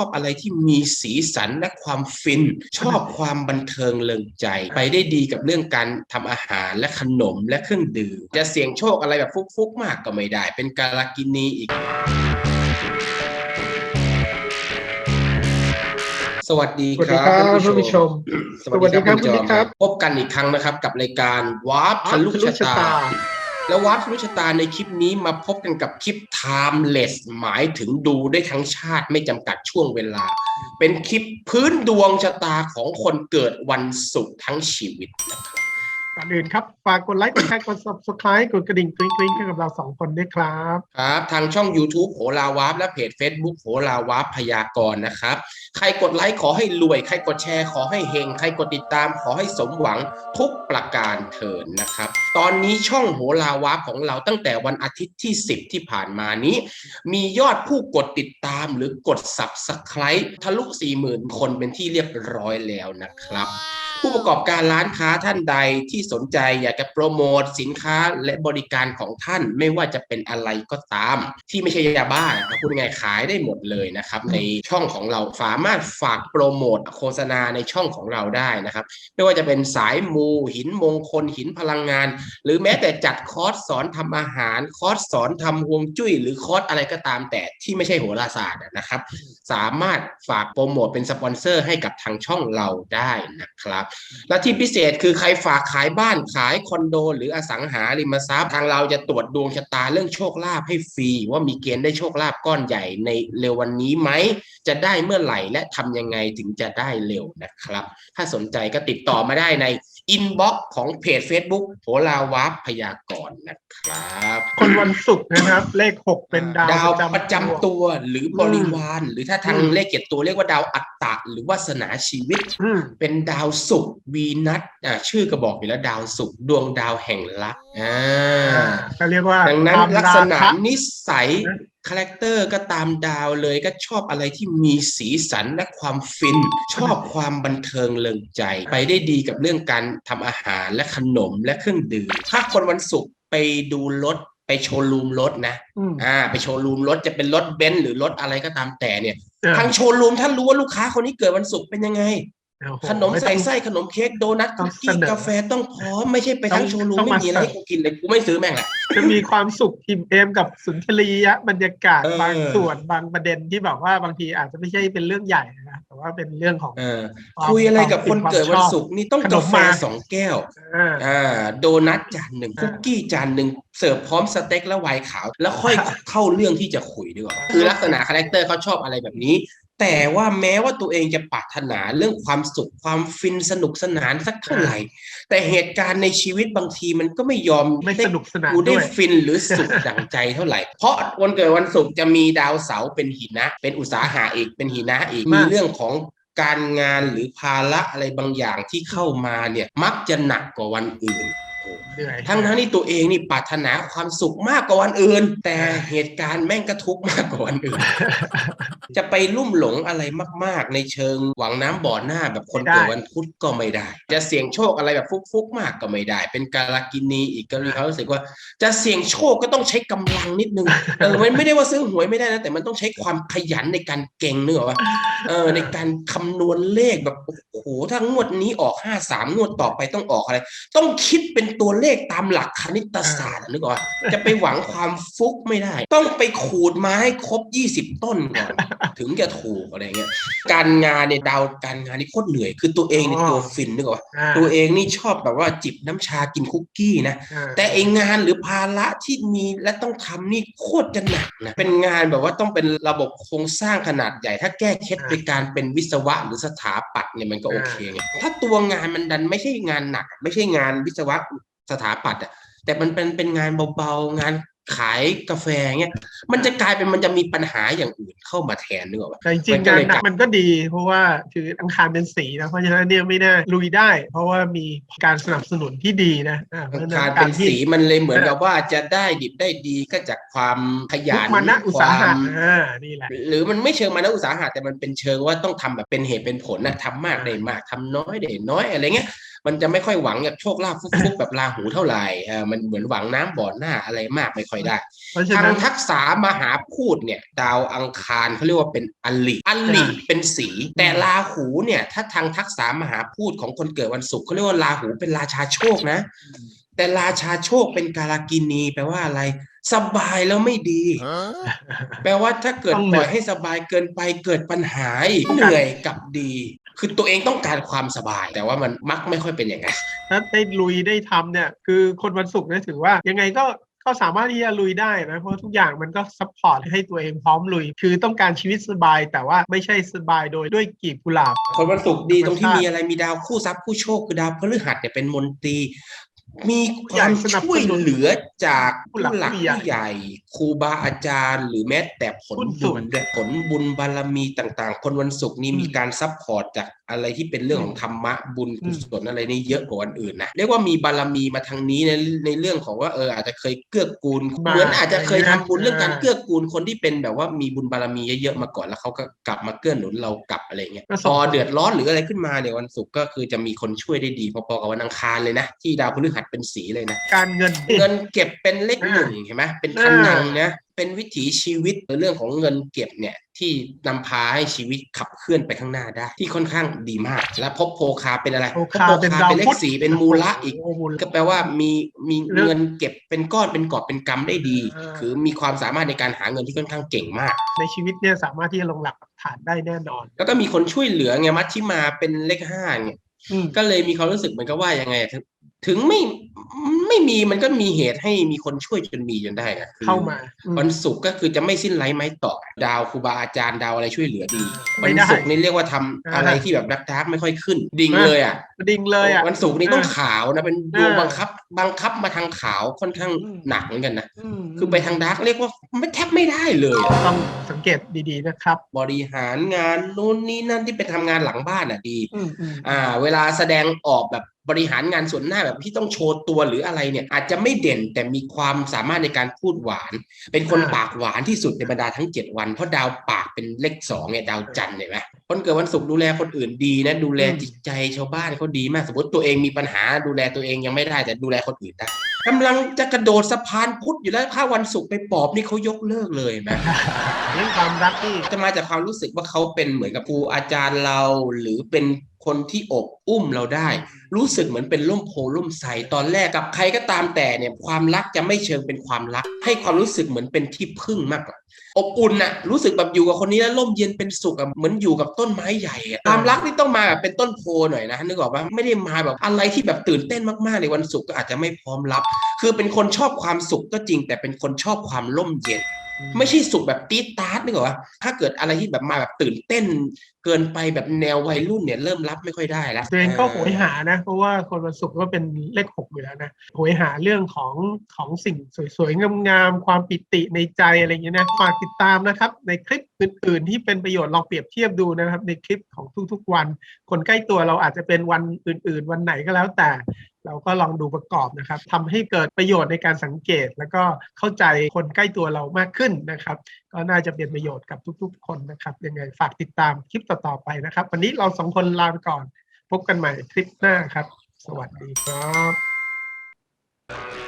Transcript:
อบอะไรที่มีสีสันและความฟิน ชอบความบันเทิงเลิงใจ ไปได้ดีกับเรื่องการทำอาหารและขนมและเครื่องดื่ม จะเสี่ยงโชคอะไรแบบฟุกๆมากก็ไม่ได้ เป็นการากินีอีกสวัสดีสวัสคดีรับครับท่านท่านผู้ผู้ชชมมสวัสดีครับณคุณจอนิมกครับพบกันอีกครั้งนะครับ กับรายการวาร์ปทะลุชะตา แล้ววาร์ปทะลุชะตาในคลิปนี้มาพบกันกับคลิป timeless หมายถึงดูได้ทั้งชาติไม่จำกัดช่วงเวลา เป็นคลิปพื้นดวงชะตาของคนเกิดวันศุกร์ทั้งชีวิตนะครับ ก่อนอื่นครับฝากกดไลค์กดแชร์กด subscribe กดกระดิ่งกริ๊งกริ๊งให้กับเราสองคนด้วยครับ ครับ ทางช่อง YouTube โหราวาร์ปและเพจ Facebook โหราวาร์ปพยากรณ์นะครับ ใครกดไลค์ขอให้รวย ใครกดแชร์ขอให้เฮง ใครกดติดตามขอให้สมหวังทุกประการเถิดนะครับ ตอนนี้ช่องโหราวาร์ปของเราตั้งแต่วันอาทิตย์ที่ 10 ที่ผ่านมานี้ มียอดผู้กดติดตามหรือกด Subscribe ทะลุ 40,000 คนเป็นที่เรียบร้อยแล้วนะครับ ผู้ประกอบการร้านค้าท่านใดที่สนใจอยากจะโปรโมทสินค้าและบริการของท่านไม่ว่าจะเป็นอะไรก็ตาม ที่ไม่ใช่ยาบ้านะครับพูดง่ายๆขายได้หมดเลยนะครับ ในช่องของเราสามารถฝากโปรโมทโฆษณาในช่องของเราได้นะครับ ไม่ว่าจะเป็นสายมูหินมงคลหินพลังงาน หรือแม้แต่จัดคอร์สสอนทำอาหารคอร์สสอนทำฮวงจุ้ย หรือคอร์สอะไรก็ตามแต่ที่ไม่ใช่โหราศาสตร์นะครับ สามารถฝากโปรโมทเป็นสปอนเซอร์ให้กับทางช่องเราได้นะครับและที่พิเศษคือใครฝากขายบ้านขายคอนโด หรืออสังหาริมทรัพย์ทางเราจะตรวจดวงชะตาเรื่องโชคลาภให้ฟรี ว่ามีเกณฑ์ได้โชคลาภก้อนใหญ่ในเร็ววันนี้ไหม จะได้เมื่อไหร่และทำยังไงถึงจะได้เร็วนะครับ ถ้าสนใจก็ติดต่อมาได้ใน อินบ็อกซ์ของเพจ Facebook โหราวาร์ปพยากรณ์นะครับ คนวันศุกร์นะครับ เลขหกเป็นดาวดาวประจำตัวหรือบริวาร หรือถ้าทางอืมเลขเจ็ดตัวเรียกว่าดาวอัตตะ หรือวาสนาชีวิต อืม เป็นดาวศุกร์วีนัสอ่าชื่อก็บอกอยู่แล้วดาวศุกร์ดวงดาวแห่งรักอ่า ก็เรียกว่าดังนั้นตามลักษณะราคะ นิสัยนะ คาแรคเตอร์ก็ตามดาวเลยก็ชอบอะไรที่มีสีสันและความฟิน ชอบความบันเทิงเลิงใจ ไปได้ดีกับเรื่องการทำอาหารและขนมและเครื่องดื่ม ถ้าคนวันศุกร์ไปดูรถไปโชว์รูมรถนะอืมอ่าไปโชว์รูมรถจะเป็นรถเบนซ์หรือรถอะไรก็ตามแต่เนี่ยเออทางโชว์รูมท่านรู้ว่าลูกค้าคนนี้เกิดวันศุกร์เป็นยังไงโอ้โห ขนมไต้ใส่องไส้ขนมเค้กโดนัทต้คุองกกี้เสนอกาแฟต้องพร้อมไม่ใช่ไปทั้งต้องโชว์รูมต้องไม่มามีอะไรเสิร์ฟให้กูกินเลยกูไม่ซื้อแม่งแหละจะมีความสุขทิมเอมกับสุนทรียะบรรยากาศเออบางส่วนบางประเด็นที่แบบว่าบางทีอาจจะไม่ใช่เป็นเรื่องใหญ่นะแต่ว่าเป็นเรื่องของเออความคุยอะไรกับคนเกิดวันความชอบศุกร์นี่ต้องขนกามแฟมาสองแก้วอ่าอ่าโดนัทจานหนึ่งอ่าคุกกี้จานหนึ่งเสิร์ฟพร้อมสเต็กและไวน์ขาว แล้วค่อยเข้าเรื่องที่จะคุยดีกว่าคือลักษณะคาแรคเตอร์เขาชอบอะไรแบบนี้ แต่ว่าแม้ว่าตัวเองจะปรารถนาเรื่องความสุขความฟินสนุกสนานสักเท่าไหร่ แต่เหตุการณ์ในชีวิตบางทีมันก็ไม่ยอมไม่สนุกสนานกูได้ด้วยฟินหรือสุขดังใจเท่าไหร่ เพราะวันเกิดวันศุกร์จะมีดาวเสาร์เป็นหินะ เป็นอุตสาหะอีกเป็นหินะอีกมากมีเรื่องของการงานหรือภาระอะไรบางอย่างที่เข้ามาเนี่ยมักจะหนักกว่าวันอื่น เหนื่อยทั้งทั้งที่ตัวเองนี่ปรารถนาความสุขมากกว่าวันอื่น แต่เหตุการณ์แม่งก็ทุกข์มากกว่าวันอื่น จะไปลุ่มหลงอะไรมาก ๆ ในเชิงหวังน้ำบ่อหน้าแบบคนไม่ได้เกิดวันพุธก็ไม่ได้ จะเสี่ยงโชคอะไรแบบฟุกๆมากก็ไม่ได้ เป็นการากินีอีกก็มีความรู้สึกว่า จะเสี่ยงโชคก็ต้องใช้กำลังนิดนึงเออมันไม่ได้ว่าซื้อหวยไม่ได้นะแต่มันต้องใช้ความขยันในการเก่งเนกอะว่า เออในการคำนวณเลขแบบโอ้โหถ้างวดนี้ออกห้าสามงวดต่อไปต้องออกอะไร ต้องคิดเป็นตัวเลขตามหลักคณิตศาสตร์อะนึกออกปะจะไปหวังความฟุกไม่ได้ ต้องไปขูดมาให้ครบ20ต้นก่อนถึงจะถูกอะไรเงี้ยการงานเนี่ยดาวการงานนี่โคตรเหนื่อย คือตัวเองในยอ๋อตัวฟินนึกออกปะอ่าตัวเองนี่ชอบแบบว่าจิบน้ำชากินคุกกี้นะอ่าแต่ไองานหรือภาระที่มีและต้องทำนี่โคตรจะหนักนะเป็นงานแบบว่าต้องเป็นระบบโครงสร้างขนาดใหญ่ ถ้าแก้เคล็ดอ่าโดยการเป็นวิศวะหรือสถาปัตย์เนี่ยมันก็โอเคไงถ้าตัวงานมันดันไม่ใช่งานหนัก ไม่ใช่งานวิศวะสถาปัตย์อะแต่มันเป็นเป็นงานเบาๆงาน ขายกาแฟเงี้ยมันจะกลายเป็นมันจะมีปัญหาอย่างอื่นเข้ามาแทนนึกออกปะแต่จริงมันๆก็งานเลยหนักมันก็ดี เพราะว่าคืออังคารเป็นสีนะเพราะฉะนั้นเนี่ยไม่น่าลุยได้ เพราะว่ามีการสนับสนุนที่ดีนะอ่าเพราะฉะการนั้นเป็นที่สีมันเลยเหมือนกับว่าจะได้ดิบได้ดีก็จากความขยัมุกนมานะอุตสาหะความอ่านี่แหละหรือมันไม่เชิงมานะอุตสาหะแต่มันเป็นเชิงว่าต้องทำแบบเป็นเหตุเป็นผลนะทำมากได้มากทำน้อยได้น้อยอะไรเงี้ย มันจะไม่ค่อยหวังจากโชคลาภฟุกๆแบบราหูเท่าไหร่เออมันเหมือนหวังน้ำบ่อหน้าอะไรมากไม่ค่อยได้เพราะฉะทางนั้นทักษะมหาพูดเนี่ย ดาวอังคารเขาเรียกว่าเป็นอลิอลิอ่าเป็นสี แต่ราหูเนี่ย ถ้าทางทักษะมหาพูดของคนเกิดวันศุกร์เขาเรียกว่าราหูเป็นราชาโชคนะ แต่ราชาโชคเป็นการากินีแปลว่าอะไรสบายแล้วไม่ดี แปลว่าถ้าเกิดต้องปเหนื่ล่ออยยให้สบายเกินไปเกิดปัญหาอีกเหนื่อยกับดี คือตัวเองต้องการความสบาย แต่ว่ามันมักไม่ค่อยเป็นอย่างนั้นถ้าได้ลุยได้ทำเนี่ย คือคนวันศุกร์เนี่ยถือว่ายังไงก็ก็สามารถที่จะลุยได้นะ เพราะทุกอย่างมันก็ซัพพอร์ตให้ตัวเองพร้อมลุย คือต้องการชีวิตสบาย แต่ว่าไม่ใช่สบายโดยด้วยกีบกุหลาบคนวันศุกร์ดีตรงที่ธรรมชาติมีอะไรมีดาวคู่ทรัพย์คู่โชคคือดาวพฤหัสเนี่ยเป็นมนตรี มีคผู้ใหญ่วามสนับช่วยสนุนเหลือจากผู้หลักผู้หลักผู้ใหญ่ผู้ใหญ่ครูบาอาจารย์ หรือแม้แต่ผลหุ้นส่บุวญนด้วยผลบุญบารมีต่าง ๆ คนวันศุกร์นี่อืมมีการซัพพอร์ตจากอะไรที่เป็นเรื่องอืมของธรรมะบุญอืกุมศลอะไรนี่เยอะกว่าวันอื่นนะเรียกว่ามีบารมีมาทางนี้ในในเรื่องของว่าเอออาจจะเคยเกื้อกูลมาเหมือนอาจจะเคยทำบุญอะไรนะเรื่องการเกื้อกูลคนที่เป็นแบบว่ามีบุญบารมีเยอะๆมาก่อนแล้วเขาก็กลับมาเกื้อหนุนเรากลับอะไรเงี้ยก็พส่งอผลเดือดร้อนหรืออะไรขึ้นมาเนี่ยวันศุกร์ก็คือจะมีคนช่วยได้ดีพอๆกับวันอังคารเลยนะ ที่ดาวพฤหัสเป็นสีเลยนะการเงินเงินเก็บเป็นเลขอ่าหนึ่งเห็นไหมเป็นอ่าคันนังนะเป็นวิถีชีวิตเรื่องของเงินเก็บเนี่ย ที่นำพาให้ชีวิตขับเคลื่อนไปข้างหน้าได้ ที่ค่อนข้างดีมาก และพบโพคาเป็นอะไรโอพบคาโพเป็นคาดาวเป็นเลพุขธสี่เป็นมูละอีกโโหมูลก็แปลว่ามีมีเรื่องเงินเก็บเป็นก้อนเป็นกอบเป็นกำได้ดีอ่าคือมีความสามารถในการหาเงินที่ค่อนข้างเก่งมาก ในชีวิตเนี่ยสามารถที่จะลงหลักปักฐานได้แน่นอน แล้วก็มีคนช่วยเหลือไงมัชชิมาเป็นเลขห้าเนี่ยอืมก็เลยมีความรู้สึกเหมือนกับว่ายังไง ถึงถึงไม่ไม่มีมันก็มีเหตุให้มีคนช่วยจนมีจนได้อะคือเข้ามาอืมวันศุกร์ก็คือจะไม่สิ้นไร้ไม้ต่อดาวครูบาอาจารย์ดาวอะไรช่วยเหลือดีไม่วันได้ศุกร์นี่เรียกว่าทำอ่าอะไรที่แบบดักดักไม่ค่อยขึ้น ดิ่งอ่าเลยอะดิ่งเลยอะวันศุกร์นี่ต้องขาวนะเป็นดวงอ่าบังคับ บังคับมาทางขาวค่อนข้างอืมหนักเหมือนกันนะมคือไปทางดาร์กเรียกว่าไม่แทบไม่ได้เลยอะต้องสัง เกตดีๆนะครับ บริหารงานนู่นนี่นั่นที่ไปทำงานหลังบ้านอะดีอืมอืมอ่า เวลาแสดงออกแบบบริหารงานส่วนหน้าแบบที่ต้องโชว์ตัวหรืออะไรเนี่ย อาจจะไม่เด่นแต่มีความสามารถในการพูดหวาน เป็นคนอ่าปากหวานที่สุดในบรรดาทั้ง 7 วัน เพราะดาวปากเป็นเลขสองเนี่ยดาวจันทร์เห็นไหมคนเกิดวันศุกร์ดูแลคนอื่นดีนะดูแลจิตใจชาวบ้านเขาดีมากสมมติตัวเองมีปัญหาดูแลตัวเองยังไม่ได้แต่ดูแลคนอื่นได้ กำลังจะกระโดดสะพานพุทธอยู่แล้วถ้าวันศุกร์ไปปอบนี่เขายกเลิกเลยเห็นไหมเรื่องความรักนี่จะมาจากความรู้สึกว่าเขาเป็นเหมือนกับครูอาจารย์เรา หรือเป็นคนที่อบอุ้มเราได้ รู้สึกเหมือนเป็นร่มโพล่มใสตอนแรกกับใครก็ตามแต่เนี่ยความรักจะไม่เชิงเป็นความรัก ให้ความรู้สึกเหมือนเป็นที่พึ่งมากกว่าอบอุ่นน่ะรู้สึกแบบอยู่กับคนนี้แล้วร่มเย็นเป็นสุขอะเหมือนอยู่กับต้นไม้ใหญ่อะความรักนี่ต้องมาแบบเป็นต้นโพหน่อยนะนึกออกปะไม่ได้มาแบบอะไรที่แบบตื่นเต้นมากๆในวันศุกร์ก็อาจจะไม่พร้อมรับ คือเป็นคนชอบความสุขก็จริง แต่เป็นคนชอบความร่มเย็น ไม่ใช่สุขแบบตีตาร์ดนึกออกปะถ้าเกิดอะไรที่แบบมาแบบตื่นเต้น เกินไปแบบแนววัยรุ่นเนี่ยเริ่มรับไม่ค่อยได้แล้วตัวเองก็โหยหานะ เพราะว่าคนวันศุกร์ก็เป็นเลขหกอยู่แล้วนะโหยหาเรื่องของของสิ่งสวยๆงามๆความปิติในใจอะไรอย่างเงี้ยนะฝากติดตามนะครับ ในคลิปอื่น ๆ ที่เป็นประโยชน์ลองเปรียบเทียบดูนะครับ ในคลิปของทุกๆวัน คนใกล้ตัวเราอาจจะเป็นวันอื่น ๆ วันไหนก็แล้วแต่ เราก็ลองดูประกอบนะครับทำให้เกิดประโยชน์ในการสังเกต แล้วก็เข้าใจคนใกล้ตัวเรามากขึ้นนะครับ ก็น่าจะเป็นประโยชน์กับทุกๆ คนนะครับยังไงฝากติดตามคลิปต่อๆไปนะครับ วันนี้เราสองคนลาไปก่อน พบกันใหม่คลิปหน้าครับ สวัสดีครับ